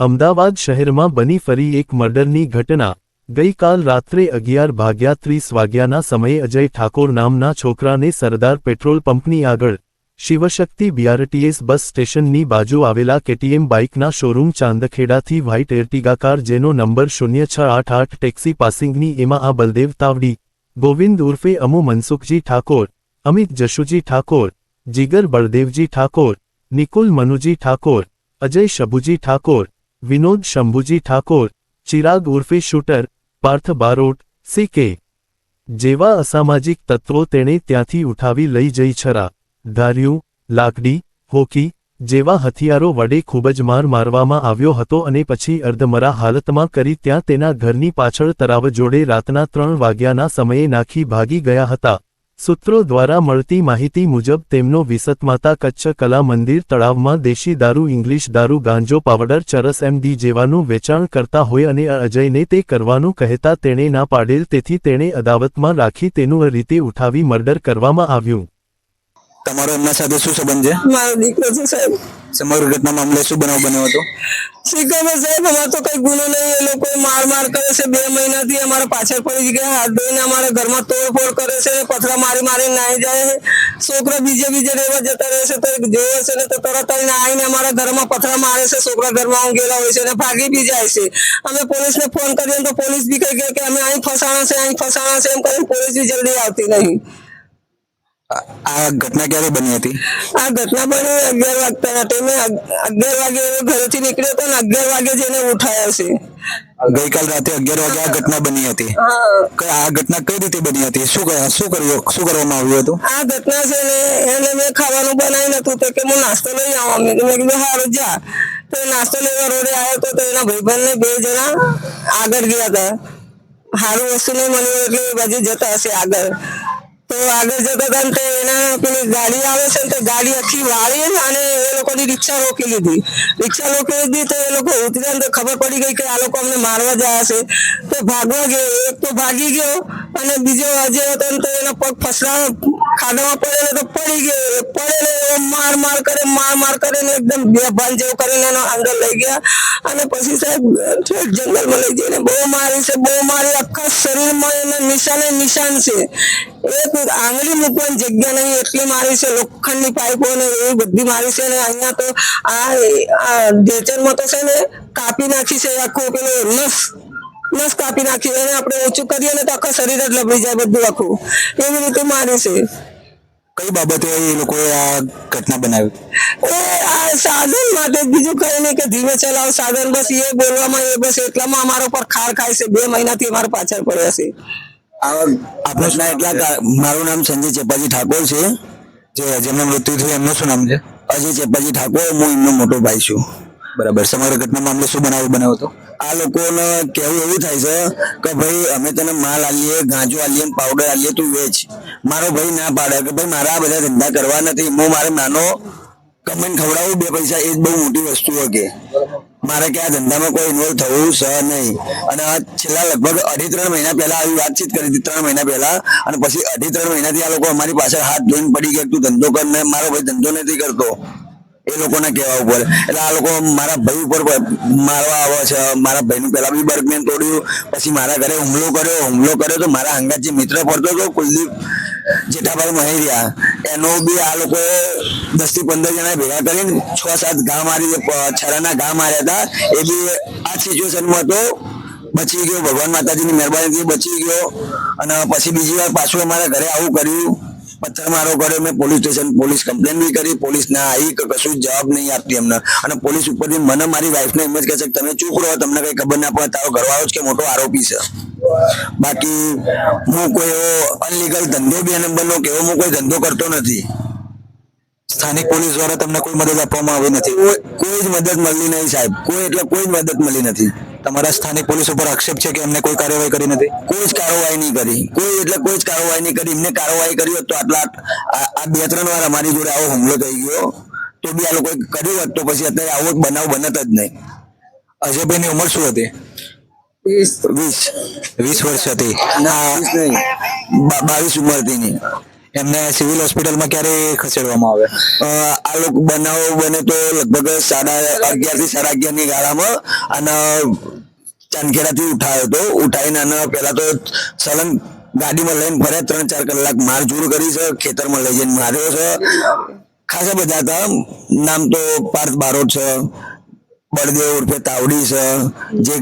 અમદાવાદ શહેરમાં બની ફરી એક મર્ડરની ઘટના. ગઈકાલ રાત્રે અગિયાર ભાગ્યા ત્રીસ વાગ્યાના સમયે અજય ઠાકોર નામના છોકરાને સરદાર પેટ્રોલ પંપની આગળ શિવશક્તિ બીઆરટીએસ બસ સ્ટેશનની બાજુ આવેલા કેટીએમ બાઇકના શોરૂમ ચાંદખેડાથી વ્હાઇટ એર્ટિગા કાર જેનો નંબર શૂન્ય છ આઠ આઠ ટેક્સી પાસિંગની એમાં આ બલદેવ તાવડી, ગોવિંદ ઉર્ફે અમુ મનસુખજી ઠાકોર, અમિત જશુજી ઠાકોર, જીગર બળદેવજી ઠાકોર, નિકુલ મનુજી ઠાકોર, અજય શભુજી ઠાકોર વિનોદ શંભુજી ઠાકોર, ચિરાગ ઉર્ફે શૂટર, પાર્થ બારોટ સીકે જેવા અસામાજિક તત્વો તેણે ત્યાંથી ઉઠાવી લઈ જઈ છરા. ધાર્યું, લાકડી, હોકી જેવા હથિયારો વડે ખૂબ જ માર મારવામાં આવ્યો હતો અને પછી અર્ધમરા હાલતમાં કરી ત્યાં તેના ઘરની પાછળ તરાવ જોડે રાતના ત્રણ વાગ્યાના સમયે નાખી ભાગી ગયા હતા. સૂત્રો દ્વારા મળતી માહિતી મુજબ તેમનો વિસતમાતા કચ્છ કલા મંદિર તળાવમાં દેશી દારૂ ઇંગ્લિશ દારૂ ગાંજો પાવડર ચરસ એમડી જેવાનું વેચાણ કરતા હોય અને અજયને તે કરવાનું કહેતા તેણે ના પાડેલ તેથી તેણે અદાવતમાં રાખી તેનું રીતે ઉઠાવી મર્ડર કરવામાં આવ્યું. તમારો એમના સાથે શું સંબંધ છે? મારો દીકરો છે સાહેબ. સમગ્ર ઘટના મામલે શું બનાવ બન્યો હતો? શીખવે સાહેબ, અમારે તો કઈ ગુનો નહીં. એ લોકો માર માર કરે છે બે મહિનાથી. અમારા પાછળ પડી ગયા. હાથ ધોઈને અમારા ઘરમાં તોડફોડ કરે છે. પથરા મારી મારી નાઈ જાય છે. છોકરા બીજે બીજે રહેવા જતા રહે છે. તો જોવે છે ને તો તરત આવીને આવીને અમારા ઘરમાં પથરા મારે છે. છોકરા ઘરમાં ઊંઘેલા હોય છે અને ભાગી બી જાય છે. અમે પોલીસને ફોન કરીએ તો પોલીસ બી કહી ગયા કે અમે અહીં ફસાણા છે, અહીં ફસાણા છે. એમ કરીને પોલીસ બી જલ્દી આવતી નહીં. આ- ઘટના ક્યારે બની હતી? આ ઘટના બની અગિયાર વાગતાના ટાઈમે અગિયાર વાગે ઘરે ઘરેથી નીકળ્યો હતો ને અગિયાર વાગે જઈને ઉઠાયા છે. ગઈકાલ રાતે અગિયાર વાગે આ ઘટના બની હતી? આ ઘટના કઈ રીતે બની હતી? શું શું કર્યું શું કરવામાં આવ્યું હતું? આ ઘટના છે ને એને મેં ખાવાનું બનાવી નતું તો કે હું નાસ્તો લઈ આવા. મેં કીધું- હારું જા. તો નાસ્તો લેવા રોડે આવ્યો તો તો એના ભાઈબંધ ને બે જણા આગળ ગયા હતા. સારું વસ્તુ નહીં મળ્યું એટલે બાજુ જતા હશે આગળ. તો આગળ જતા હતા તો એના પેલી ગાડી આવે છે તો ગાડી આખી વાળી અને એ લોકોની રિક્ષા રોકી લીધી. રિક્ષા રોકી લીધી તો એ લોકો ઉતર્યા તો ખબર પડી ગઈ કે આ લોકો અમને મારવા જાય છે. તો ભાગવા ગયો, એક તો ભાગી ગયો અને બીજો અજય હતો તો એનો પગ ફસલા ખાડામાં પડે તો પડી ગયો પડે ને એવો માર માર કરે, માર માર કરે ને એકદમ બેભાન જેવું કરીને એનો અંદર લઈ ગયા. અને પછી સાહેબ જંગલમાં લઈ જઈને બહુ મારી છે, બહુ મારી આખા શરીરમાં એના નિશાને નિશાન છે. એક આંગળી મૂકવાની જગ્યા નહીં, એટલી મારી છે, લોખંડની પાઇપો ને એવી બધી મારી છે ને અહીંયા તો આ ઢેચરમાં તો છે ને કાપી નાખી છે, આખું પેલો નસ નસ કાપી નાખી. એને આપણે ઓછું કરીએ ને તો આખા શરીર જ લબડી જાય બધું આખું. એવી રીતે મારે છે. કઈ બાબતે એ લોકોએ આ ઘટના બનાવી? એ આ સાધન માટે બીજું કઈ નહીં કે ધીમે ચલાવ. સાધન બસ એ બોલવામાં એ બસ એટલામાં અમારા ઉપર ખાર ખાય છે. બે મહિનાથી અમારા પાછળ પડ્યા છે. આપણા એટલા મારું નામ સંજય ચેપાજી ઠાકોર છે. જે જેમનું મૃત્યુ થયું એમનું શું નામ છે? અજય ચેપાજી ઠાકોર. હું એમનો મોટો ભાઈ છું. બરાબર. સમગ્ર ઘટના મામલે શું બનાવ્યો બનાવ્યો હતો? આ લોકોને કહેવું એવું થાય છે કે ભાઈ, અમે તને માલ આલીએ, ગાંજો આલીએ પાવડર આલીએ, તું વેચ. મારો ભાઈ ના પાડે કે ભાઈ, મારા આ બધા ધંધા કરવા નથી. હું મારે નાનો કમેન્ટ ખવડાવું, બે પૈસા એ જ બહુ મોટી વસ્તુ કે મારે કે આ ધંધામાં કોઈ ઇન્વોલ્વ થવું સહ નહીં. અને છેલ્લા લગભગ અઢી ત્રણ મહિના પહેલા આવી વાતચીત કરી હતી, ત્રણ મહિના પહેલા. અને પછી અઢી ત્રણ મહિનાથી આ લોકો અમારી પાછળ હાથ ધોઈને પડી ગયા તું ધંધો કર ને. મારો ભાઈ ધંધો નથી કરતો. એ લોકોના કહેવા ઉપર. એટલે આ લોકો મારા ભાઈ ઉપર મારવા આવે છે. મારા ભાઈનું પહેલા બી બર્ગમેન તોડ્યું. પછી મારા ઘરે હુમલો કર્યો. હુમલો કર્યો તો મારા અંગત જે મિત્ર પડતો હતો, કુલદીપ જેઠાભાઈ મહેરિયા, એનો બી આ લોકો દસથી પંદર જણા ભેગા કરીને છ સાત ઘા મારી છરાના ઘા માર્યા હતા. એ બી આ સિચ્યુએશનમાં હતો બચી ગયો. ભગવાન માતાજીની મહેરબાનીથી બચી ગયો. અને પછી બીજી વાર પાછું અમારા ઘરે આવું કર્યું. પથ્થર મારો કર્યો, મેં પોલીસ સ્ટેશન પોલીસ કમ્પ્લેન બી કરી, પોલીસ ના આવી કશું જ જવાબ નહીં આપતી એમને અને પોલીસ ઉપરથી મને મારી વાઈફને એમ જ કહે છે તમે ચૂપ રહો, તમને કઈ ખબર ના પડે, તારો ઘરવાળો જ કે મોટો આરોપી છે. બાકી હું કોઈ એવો અનલીગલ ધંધો બે નંબરનો કેવો હું કોઈ ધંધો કરતો નથી. સ્થાનિક પોલીસ દ્વારા તમને કોઈ મદદ આપવામાં આવી નથી. કોઈ જ મદદ મળી નહીં સાહેબ. કોઈ એટલે કોઈ જ મદદ મળી નથી. તમારા સ્થાનિક પોલીસ ઉપર આક્ષેપ છે કે એમને કોઈ કાર્યવાહી કરી નથી? કોઈ જ કાર્યવાહી નહીં કરી. કોઈ એટલે કોઈ જ કાર્યવાહી નહીં કરી. એમને કાર્યવાહી કરી હોત તો આટલા આ બે ત્રણ વાર અમારી જોડે આવો હુમલો થઈ ગયો તો બી આ લોકોએ કર્યું હોત તો પછી અત્યારે આવો બનાવ બનત જ નહીં. અજયભાઈની ઉંમર શું હતી? વીસ. વીસ. વર્ષ હતી. વીસ નહીં. બા- બાવીસ ઉંમર હતી ની એમને સિવિલ હોસ્પિટલમાં ક્યારે ખસેડવામાં આવે. આ લોકો બનાવો બને તો લગભગ સાડા અગિયારથી સાડા અગિયારની ગાળામાં અને ચાંદખેડાથી ઉઠાયો તો ઉઠાઈને અને પેલા તો સલંગ ગાડીમાં લઈને ફરે, ત્રણ ચાર કલાક માર જોર કરી છે, ખેતરમાં લઈ જઈને માર્યો છે. ખાસા બધા હતા. નામ તો પાર્થ બારોટ છે. બળદેવ ઉર્ફે તાવડી છે જે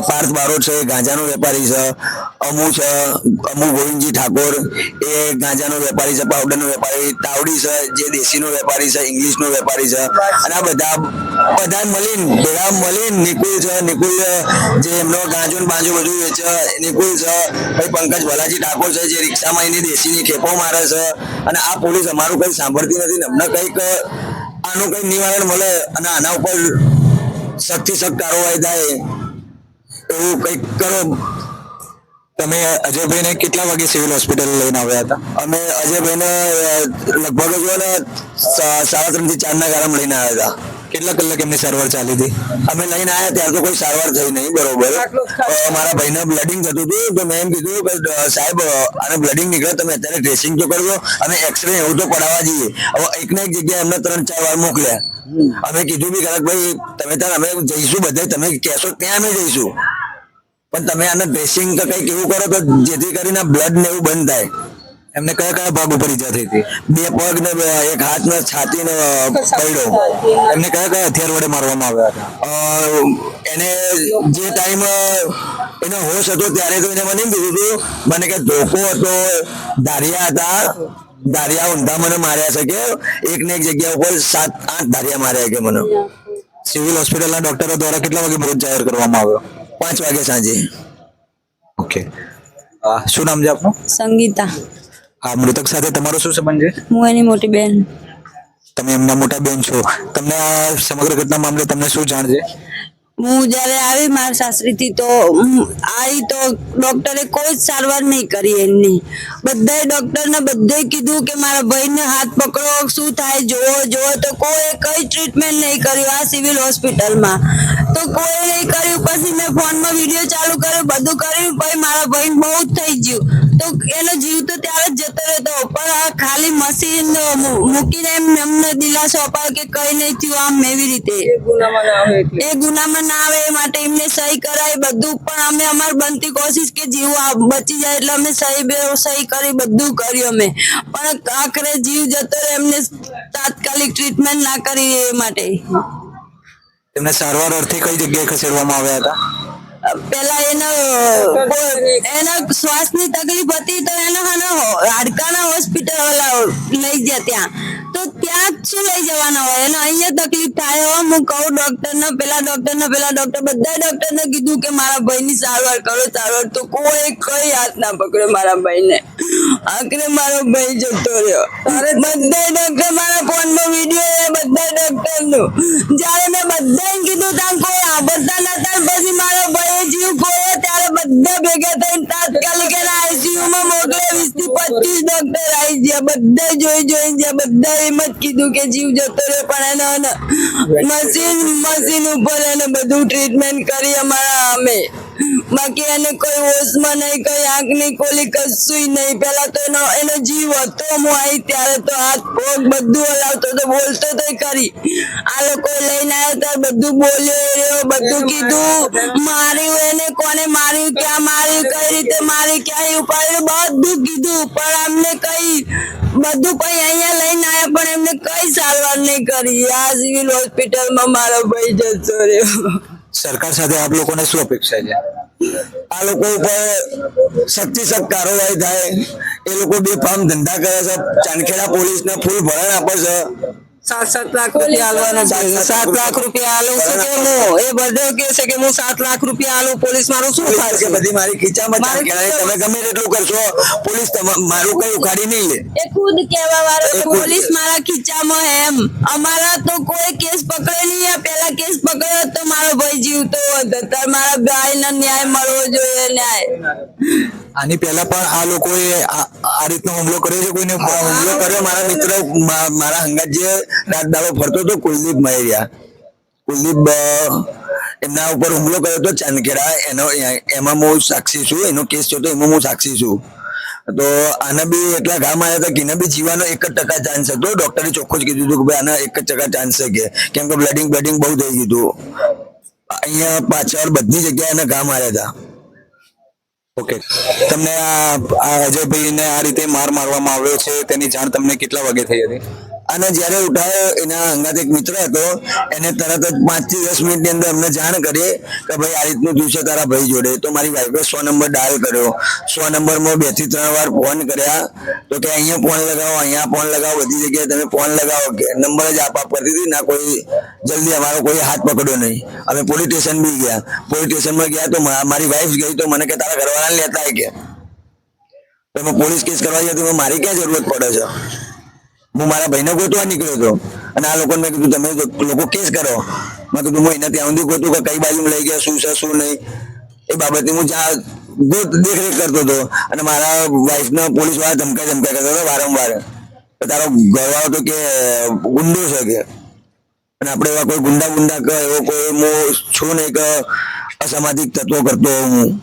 પાર્થ બારોટ છે ગાંજાનો વેપારી છે અમુ છે અમુ ગોવિંદજી ઠાકોર એ ગાંજાનો વેપારી છે પાવડરનો વેપારી તાવડી છે જે દેશીનો વેપારી છે ઇંગ્લિશનો વેપારી છે અને આ બધા બધા મલિન ભેગા મલિન નિકુલ છે નિકુલ જે એમનો ગાંજો ને બાંજો બધું વેચે નિકુલ છે ભાઈ પંકજ ભલાજી ઠાકોર છે જે રિક્ષામાં એની દેશીની ખેપો મારે છે અને આ પોલીસ અમારું કઈ સાંભળતી નથી અમને કંઈક આનું કઈ નિવારણ મળે અને આના ઉપર સખ્તી સખ્ત કાર્યવાહી થાય એવું કંઈક કરો. તમે અજયભાઈને કેટલા વાગે સિવિલ હોસ્પિટલ લઈને આવ્યા હતા? અમે અજયભાઈને લગભગ જો ને સાડા ત્રણથી ચાર ના ગાળામાં લઈને આવ્યા હતા. કેટલા કલાક એમની સારવાર ચાલી હતી? અમે લઈને આવ્યા ત્યારે તો કોઈ સારવાર થઈ નહીં બરોબર. મારા મારા ભાઈને બ્લડિંગ થતું હતું તો મેં એમ કીધું કે સાહેબ આને બ્લડિંગ નીકળે તમે અત્યારે ડ્રેસિંગ તો કરજો અને એક્સરે એવું તો પડાવવા જઈએ. હવે એક ને એક જગ્યાએ અમને ત્રણ ચાર વાર મોકલ્યા. અમે કીધું બી કારક ભાઈ તમે ત્યાં અમે જઈશું બધે તમે કહેશો ત્યાં અમે જઈશું. પણ તમે આને ડ્રેસિંગ કે કંઈક એવું કરો તો જેથી કરીને બ્લડ ને એવું બંધ થાય. એમને કયા કયા ભાગ ઉપર ઈજા થઈ હતી? બે પગ ને એક હાથ ને છાતી ને પડ્યો એમને કયા કયા હથિયાર વડે મારવામાં આવ્યા હતા? એને જે ટાઈમ એનો હોશ હતો ત્યારે તો એને મને એમ કીધું હતું મને કે ધોકો હતો ધારિયા હતા ધારિયા ઊંધા મને માર્યા છે કે એક ને એક જગ્યા ઉપર સાત આઠ ધારિયા માર્યા કે મને. સિવિલ હોસ્પિટલના ડોક્ટરો દ્વારા કેટલા વાગે મૃત જાહેર કરવામાં આવ્યો? પાંચ વાગે સાંજે. ઓકે શું નામ છે આપનું? સંગીતા. આ મૃતક સાથે તમારો શું સંબંધ છે? હું એની મોટી બેન. તમે એમના મોટા બેન છો. તમને આ સમગ્ર ઘટના મામલે તમને શું જાણ છે? હું જ્યારે આવી મારા સાસરીથી તો આવી તો ડોક્ટરે કોઈ જ સારવાર નહીં કરી એમની. બધાએ ડૉક્ટરને બધે કીધું કે મારા ભાઈને હાથ પકડો શું થાય જોવો જોવો તો કોઈ કઈ ટ્રીટમેન્ટ નહીં કર્યું આ સિવિલ હોસ્પિટલમાં તો કોઈ નહીં કર્યું. પછી મેં ફોનમાં વીડિયો ચાલુ કર્યો બધું કર્યું. પછી મારા ભાઈ બહુ જ થઈ ગયું. તો એનો જીવ તો ત્યારે જ જતો રહેતો. પણ આ ખાલી મશીન મૂકીને એમ એમને દિલાસો અપાયો કે કઈ નહીં થયું આમ એવી રીતે. એ ગુનામાં ના આવે એ માટે એમને સહી કરાય બધું. પણ અમે અમારી બનતી કોશિશ કે જીવ બચી જાય એટલે અમે સહી બે સહી કરી બધું કર્યું અમે. પણ આખરે જીવ જતો રહે એમને તાત્કાલિક ટ્રીટમેન્ટ ના કરી એ માટે. તેમને સારવાર અર્થે કઈ જગ્યાએ ખસેડવામાં આવ્યા હતા? પેલા એનો, એના શ્વાસની તકલીફ હતી તો એને હાડકાના હોસ્પિટલ લઈ ગયા ત્યાં. તો ત્યાં શું લઈ જવાના હોય? અને અહીંયા તકલીફ થાય હો. હું કહું ડોક્ટર ને પેલા ડોક્ટર ને પેલા ડોક્ટર બધા ડોક્ટર ને કીધું કે મારા ભાઈની સારવાર કરો, સારવાર. તો કોઈ કઈ હાથ ના પકડ્યો મારા ભાઈને. આખરે મારો ભાઈ જતો રહ્યો. બધા ડોક્ટર મારા ફોન નો વીડિયો એ બધા ડોક્ટરનું જ્યારે મેં બધા કીધું ત્યાં કોઈ સાંભળતા નતા ને પછી મારો ભાઈ જીવ ખોયો, ત્યારે બધા ભેગા થઈને તાત્કાલિક એના માં મોકલે વીસ પચીસ ડોક્ટર આવી ગયા. બધા જોઈ જોઈ ગયા બધા એમ જ કીધું કે જીવ જતો રહ્યો. પણ એને મશીન મશીન ઉપર એને બધું ટ્રીટમેન્ટ કરી અમારા અમે બાકી એને કોઈ હોશમાં નહીં, કઈ આંખ નહીં ખોલી કશું નહીં. પેલા તો એનો એનો જીવ હતો હું આવી ત્યારે તો હાથ પગ બધું હલાવતો તો બોલતો તો કરી આ લોકો લઈને આવ્યો ત્યારે બધું બોલ્યો બધું કીધું. માર્યું એને કોને માર્યું, ક્યાં માર્યું, કઈ રીતે માર્યું ક્યાં ઉપાડ્યું, બધું કીધું. પણ અમને કઈ બધું કઈ અહીંયા લઈને આવ્યા, પણ એમને કઈ સારવાર નહીં કરી. આ સિવિલ હોસ્પિટલમાં મારો ભાઈ જતો રહ્યો. સરકાર સાથે આપ લોકોને શું અપેક્ષા છે? આ લોકો ઉપર સખ્ત સખ્ત થાય. એ લોકો બે ફાર્મ ધંધા કરે છે. ચાંદખેડા પોલીસ ને ફૂલ ભરણ આપે છે. સાત સાત લાખ રૂપિયા આલવાના છે. સાત લાખ રૂપિયા આલું છે કે હું? એ બધો કે છે કે હું સાત લાખ રૂપિયા આલું. પોલીસ મારું શું થાય છે? બધી મારી ખીચામાં તમે ગમે તેટલું કરશો પોલીસ મારું કઈ ઉખાડી નહીં લે. એ ખુદ કહેવા વાળો પોલીસ મારા ખીચામાં એમ. અમારા તો કોઈ કેસ પકડે નહીં. પેલા કેસ પકડ્યો તો મારો ભાઈ જીવતો હતો. અત્યારે મારા ભાઈ ન્યાય મળવો જોઈએ ન્યાય. આની પહેલા પણ આ લોકોએ આ રીતનો હુમલો કર્યો છે કોઈને? હુમલો કર્યો. મારા મિત્ર મારા હંગાત જે રાત દાડો ફરતો હતો કુલદીપ મહેરિયા. કુલદીપ એમના ઉપર હુમલો કર્યો હતો ચાંદખેડા. એનો એમાં હું સાક્ષી છું એનો કેસ થયો હતો એમાં હું સાક્ષી છું. તો આના બી એટલા ઘા માર્યા હતા કે બી જીવાનો એક જ ટકા ચાન્સ હતો. ડોક્ટરે ચોખ્ખું જ કીધું હતું કે ભાઈ આના એક જ ટકા ચાન્સ છે કે. કેમ કે બ્લડિંગ બ્લડિંગ બહુ થઈ ગયું હતું. અહીંયા પાછળ બધી જગ્યાએ એને ઘા માર્યા હતા. ઓકે. તમને આ આ અજયભાઈને આ રીતે માર મારવામાં આવ્યો છે, તેની જાણ તમને કેટલા વાગે થઈ હતી? અને જ્યારે ઉઠાયો, એના અંગાત એક મિત્ર હતો, એને તરત જ પાંચથી દસ મિનિટની અંદર અમને જાણ કરી કે ભાઈ, આ રીતનું છે તારા ભાઈ જોડે. તો મારી વાઈફે સો નંબર ડાયલ કર્યો. સો નંબરમાં બેથી ત્રણ વાર ફોન કર્યા. તો કે અહીંયા ફોન લગાવો, અહીંયા ફોન લગાવો, બધી જગ્યાએ તમે ફોન લગાવો. કે નંબર જ આપ આપ હતી, ના કોઈ જલ્દી અમારો કોઈ હાથ પકડ્યો નહીં. અમે પોલીસ સ્ટેશન બી ગયા. પોલીસ સ્ટેશનમાં ગયા તો મારી વાઈફ ગઈ તો મને કે, તારા ઘરવાળાને લેતા કે? તો પોલીસ કેસ કરવા ગયા તો મારી ક્યાં જરૂરત પડે છે? હું મારા ભાઈને ગોતવા નીકળ્યો હતો. અને આ લોકોને મેં કીધું, તમે લોકો કેસ કરો. મેં કીધું, હું એને ત્યાં સુધી ગોતું કે કઈ બાજુ લઈ ગયા, શું છે, શું નહીં. એ બાબતે હું જા, ગોત, દેખરેખ કરતો હતો. અને મારા વાઈફને પોલીસવાળા ધમકા ધમકા કરતો હતો વારંવાર. તારો ઘરવાળો તો કે, ગુંડો છે કે. અને આપણે એવા કોઈ ગુંડા ગુંડા એવો કોઈ હું છું નહીં કે અસામાજિક તત્વો કરતો હું